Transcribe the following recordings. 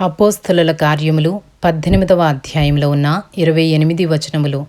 అపోస్థలుల కార్యములు పద్దెనిమిదవ అధ్యాయంలో ఉన్న ఇరవై ఎనిమిది వచనములు.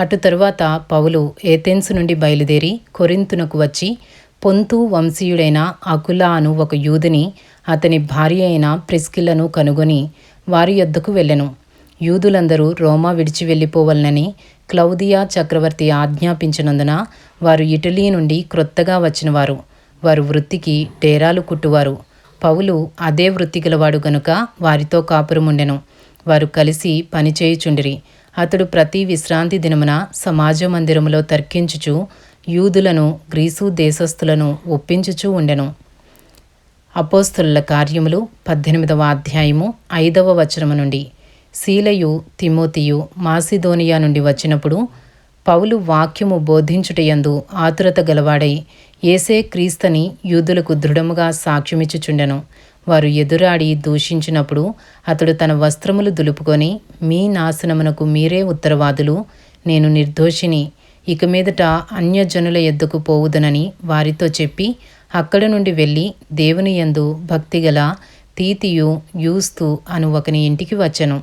అటు తరువాత పౌలు ఏథెన్సు నుండి బయలుదేరి కొరింతునకు వచ్చి పొంతు వంశీయుడైన అకులా అను ఒక యూదుని అతని భార్య అయిన ప్రిస్కిల్లను కనుగొని వారి యొద్దకు వెళ్ళెను. యూదులందరూ రోమా విడిచి వెళ్ళిపోవలనని క్లౌదియా చక్రవర్తి ఆజ్ఞాపించినందున వారు ఇటలీ నుండి క్రొత్తగా వచ్చినవారు. వారు వృత్తికి డేరాలు కుట్టువారు. పౌలు అదే వృత్తి గలవాడు గనుక వారితో కాపురముండెను. వారు కలిసి పనిచేయుచుండిరి అతడు ప్రతి విశ్రాంతి దినమున సమాజ మందిరములో తర్కించుచు యూదులను గ్రీసు దేశస్థులను ఒప్పించుచూ ఉండెను. అపోస్తుల కార్యములు పద్దెనిమిదవ అధ్యాయము ఐదవ వచనము నుండి. శీలయు తిమోతియు మాసిదోనియా నుండి వచ్చినప్పుడు పౌలు వాక్యము బోధించుటయందు ఆతురత గలవాడై ఏసే క్రీస్తని యూదులకు దృఢముగా సాక్ష్యమిచ్చుచుండెను. వారు ఎదురాడి దూషించినప్పుడు అతడు తన వస్త్రములు దులుపుకొని మీ నాశనమునకు మీరే ఉత్తరవాదులు నేను నిర్దోషిని. ఇక మీదట అన్యజనుల ఎద్దుకు పోవుదనని వారితో చెప్పి అక్కడ నుండి వెళ్ళి దేవుని యందు భక్తిగల తీతియు యూస్తు అను ఒకని ఇంటికి వచ్చెను.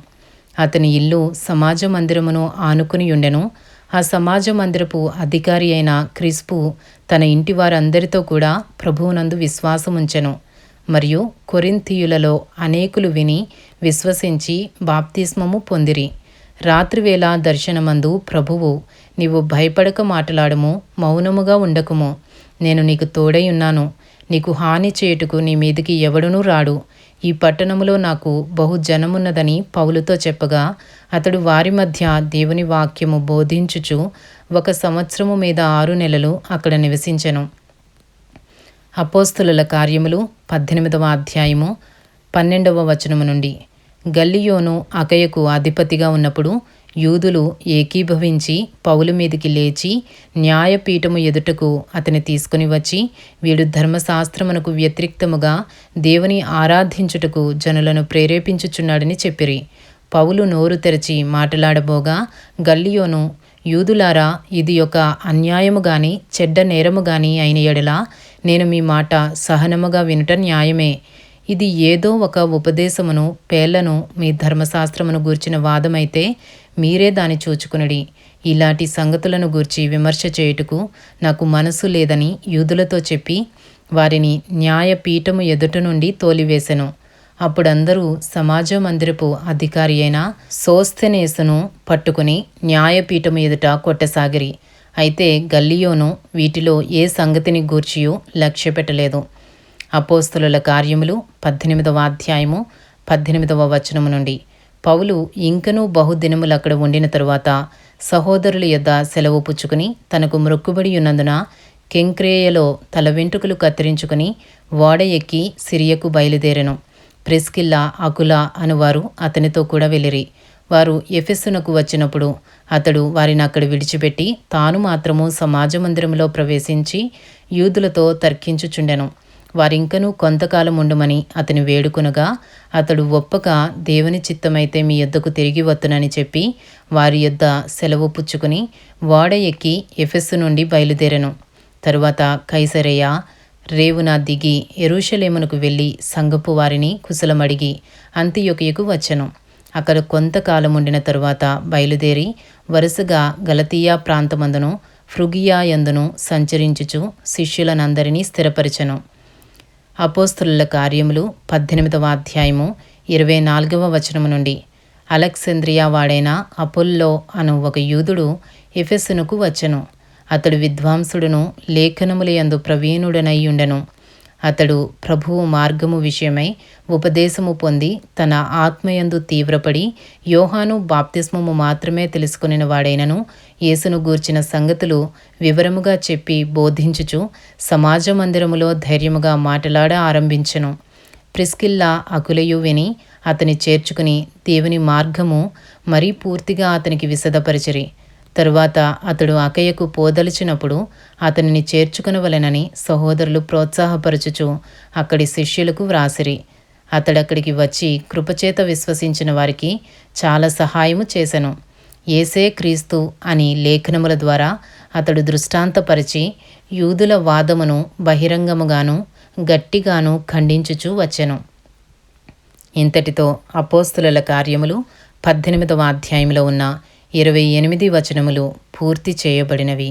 అతని ఇల్లు సమాజ మందిరమును ఆనుకుని ఉండెను ఆ సమాజ మందిరపు అధికారి అయిన క్రిస్పు తన ఇంటి వారందరితో కూడా ప్రభువునందు విశ్వాసముంచెను. మరియు కొరింథీయులలో అనేకులు విని విశ్వసించి బాప్తిస్మము పొందిరి. రాత్రివేళ దర్శనమందు ప్రభువు నీవు భయపడక మాట్లాడము మౌనముగా ఉండకుము. నేను నీకు తోడై ఉన్నాను. నీకు హాని చేయుటకు నీ మీదికి ఎవడునూ రాడు. ఈ పట్టణములో నాకు బహు జనమున్నదని పౌలుతో చెప్పగా అతడు వారి మధ్య దేవుని వాక్యము బోధించుచు ఒక సంవత్సరము మీద ఆరు నెలలు అక్కడ నివసించెను. అపోస్తుల కార్యములు పద్దెనిమిదవ అధ్యాయము పన్నెండవ వచనము నుండి. గల్లియోను అకయకు అధిపతిగా ఉన్నప్పుడు యూదులు ఏకీభవించి పౌలు మీదికి లేచి న్యాయపీఠము ఎదుటకు అతని తీసుకుని వచ్చి వీడు ధర్మశాస్త్రమునకు వ్యతిరిక్తముగా దేవుని ఆరాధించుటకు జనులను ప్రేరేపించుచున్నాడని చెప్పిరి. పౌలు నోరు తెరచి మాట్లాడబోగా గల్లియోను యూదులారా ఇది ఒక అన్యాయము గాని చెడ్డ నేరము గాని అయిన ఎడలా నేను మీ మాట సహనముగా వినుట న్యాయమే. ఇది ఏదో ఒక ఉపదేశమును పేర్లను మీ ధర్మశాస్త్రమును గూర్చిన వాదమైతే మీరే దాని చూచుకునడి. ఇలాంటి సంగతులను గూర్చి విమర్శ చేయుటకు నాకు మనసు లేదని యూదులతో చెప్పి వారిని న్యాయపీఠము ఎదుట నుండి తోలివేశను అప్పుడందరూ సమాజ మందిరపు అధికారి అయిన సోస్థెనేసును పట్టుకుని న్యాయపీఠం ఎదుట కొట్టసాగిరి. అయితే గల్లియోను వీటిలో ఏ సంగతిని గూర్చియూ లక్ష్య పెట్టలేదు అపోస్తుల కార్యములు పద్దెనిమిదవ అధ్యాయము పద్దెనిమిదవ వచనము నుండి. పౌలు ఇంకనూ బహుదినములు అక్కడ ఉండిన తరువాత సహోదరుల యొద్ద సెలవు పుచ్చుకుని తనకు మ్రొక్కుబడి ఉన్నందున కెంక్రేయలో తల వెంట్రుకలు కత్తిరించుకుని ఓడ ఎక్కి సిరియకు బయలుదేరెను. ప్రెస్కిల్లా అకులా అనువారు అతనితో కూడా వెళ్ళిరి. వారు ఎఫెస్సునకు వచ్చినప్పుడు అతడు వారిని అక్కడ విడిచిపెట్టి తాను మాత్రము సమాజ మందిరంలో ప్రవేశించి యూదులతో తర్కించుచుండెను. వారింకనూ కొంతకాలం ఉండుమని అతని వేడుకొనగా అతడు ఒప్పక దేవుని చిత్తమైతే మీ యొద్దకు తిరిగి వత్తునని చెప్పి వారి యొద్ద సెలవు పుచ్చుకుని ఓడ ఎక్కి ఎఫెస్సు నుండి బయలుదేరెను. తరువాత కైసరయ్య రేవున దిగి ఎరుషలేమునకు వెళ్ళి సంగపు వారిని కుశలమడిగి అంత్యొకయకు వచ్చెను. అక్కడ కొంతకాలం ఉండిన తరువాత బయలుదేరి వరుసగా గలతీయా ప్రాంతమందును ఫ్రుగియా యందును సంచరించుచు శిష్యులనందరినీ స్థిరపరిచెను. అపోస్తుల కార్యములు పద్దెనిమిదవ అధ్యాయము ఇరవై నాలుగవ వచనము నుండి. అలెక్సేంద్రియా వాడైన అపోల్లో అను ఒక యూదుడు ఎఫెస్సునకు వచ్చెను. అతడు విద్వాంసుడును లేఖనముల యందు అతడు ప్రభువు మార్గము విషయమై ఉపదేశము పొంది తన ఆత్మయందు తీవ్రపడి యోహాను బాప్తిస్మము మాత్రమే తెలుసుకుని వాడైనను యేసును గూర్చిన సంగతులు వివరముగా చెప్పి బోధించుచు సమాజ మందిరములో ధైర్యముగా మాటలాడ ఆరంభించెను. ప్రిస్కిల్లా అకులయు విని అతని చేర్చుకుని దేవుని మార్గము మరీ పూర్తిగా అతనికి విశదపరిచిరి తరువాత అతడు అకయ్యకు పోదలిచినప్పుడు అతనిని చేర్చుకునవలెనని సహోదరులు ప్రోత్సాహపరచుచు అక్కడి శిష్యులకు వ్రాసిరి. అతడక్కడికి వచ్చి కృపచేత విశ్వసించిన వారికి చాలా సహాయము చేశను ఏసే క్రీస్తు అని లేఖనముల ద్వారా అతడు దృష్టాంతపరిచి యూదుల వాదమును బహిరంగముగాను గట్టిగాను ఖండించుచూ వచ్చెను. ఇంతటితో అపోస్తుల కార్యములు పద్దెనిమిదవ అధ్యాయంలో ఉన్న ఇరవై ఎనిమిది వచనములు పూర్తి చేయబడినవి.